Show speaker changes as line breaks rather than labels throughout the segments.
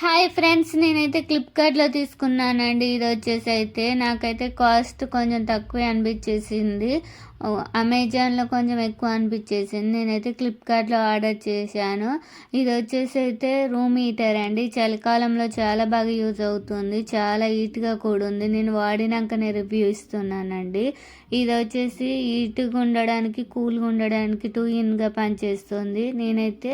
Hi friends నేనైతే ఫ్లిప్కార్ట్లో తీసుకున్నానండి. ఇది వచ్చేసి అయితే నాకైతే కాస్ట్ కొంచెం తక్కువే అనిపించేసింది. అమెజాన్లో కొంచెం ఎక్కువ అనిపించేసింది. నేనైతే ఫ్లిప్కార్ట్లో ఆర్డర్ చేశాను. ఇది వచ్చేసి అయితే రూమ్ హీటర్ అండి. చలికాలంలో చాలా బాగా యూజ్ అవుతుంది. చాలా హీట్గా కూడా ఉంది. నేను వాడినాకనే రివ్యూ ఇస్తున్నానండి. ఇది వచ్చేసి హీట్గా ఉండడానికి కూల్గా ఉండడానికి టూ ఇన్గా పనిచేస్తుంది. నేనైతే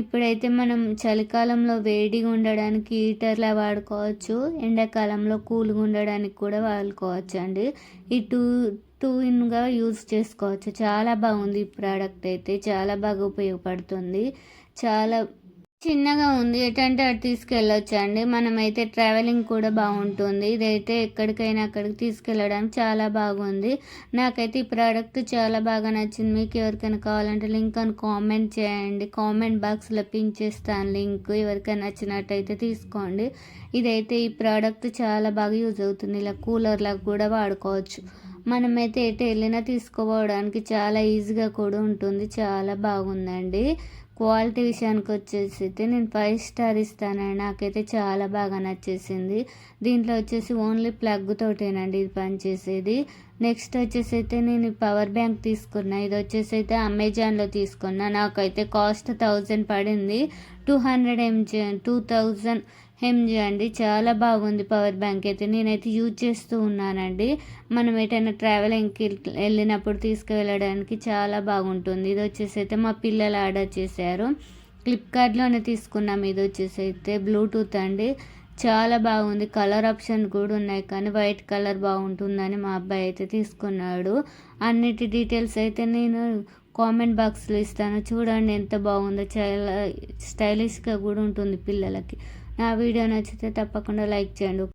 ఇప్పుడైతే మనం చలికాలంలో వేడిగా ఉండడానికి హీటర్లా వాడుకోవచ్చు ఎండాకాలంలో కూల్గా ఉండడానికి కూడా వాడుకోవచ్చు అండి ఈ టూ టూ ఇన్గా యూజ్ చేసుకోవచ్చు. చాలా బాగుంది ఈ ప్రోడక్ట్ అయితే చాలా బాగా ఉపయోగపడుతుంది. చాలా చిన్నగా ఉంది. ఎటంటే అటు తీసుకెళ్ళొచ్చండి. మనమైతే ట్రావెలింగ్ కూడా బాగుంటుంది. ఇదైతే ఎక్కడికైనా అక్కడికి తీసుకెళ్ళడానికి చాలా బాగుంది. నాకైతే ఈ ప్రోడక్ట్ చాలా బాగా నచ్చింది. మీకు ఎవరికైనా కావాలంటే లింక్ అని కామెంట్ చేయండి. కామెంట్ బాక్స్లో పిన్ చేస్తాను లింక్. ఎవరికైనా నచ్చినట్టయితే తీసుకోండి. ఇదైతే ఈ ప్రోడక్ట్ చాలా బాగా యూజ్ అవుతుంది. ఇలా కూలర్లకు కూడా వాడుకోవచ్చు. మనమైతే ఎటు వెళ్ళినా తీసుకోవడానికి చాలా ఈజీగా కూడా ఉంటుంది. చాలా బాగుందండి. క్వాలిటీ విషయానికి వచ్చేసి అయితే నేను ఫైవ్ స్టార్ ఇస్తానండి నాకైతే చాలా బాగా నచ్చేసింది. దీంట్లో వచ్చేసి ఓన్లీ ప్లగ్ తోటేనండి ఇది పనిచేసేది. నెక్స్ట్ వచ్చేసి అయితే నేను పవర్ బ్యాంక్ తీసుకున్నా. ఇది వచ్చేసి అయితే అమెజాన్లో తీసుకున్నా. నాకైతే కాస్ట్ థౌజండ్ పడింది. Two hundred MG two thousand MG అండి. చాలా బాగుంది పవర్ బ్యాంక్ అయితే. నేనైతే యూజ్ చేస్తూ ఉన్నానండి. మనం ఎటైనా ట్రావెలింగ్కి వెళ్ళినప్పుడు తీసుకువెళ్ళడానికి చాలా బాగుంటుంది. ఇది వచ్చేసి అయితే మా పిల్లలు ఆర్డర్ చేశారు. ఫ్లిప్కార్ట్లోనే తీసుకున్నాం. ఇది వచ్చేసి అయితే బ్లూటూత్ అండి. చాలా బాగుంది. కలర్ ఆప్షన్ కూడా ఉన్నాయి కానీ వైట్ కలర్ బాగుంటుందని మా అబ్బాయి అయితే తీసుకున్నాడు. అన్నిటి డీటెయిల్స్ అయితే నేను కామెంట్ బాక్స్లో ఇస్తాను. చూడండి ఎంత బాగుందో. చాలా స్టైలిష్గా కూడా ఉంటుంది పిల్లలకి. నా వీడియో నచ్చితే తప్పకుండా లైక్ చేయండి.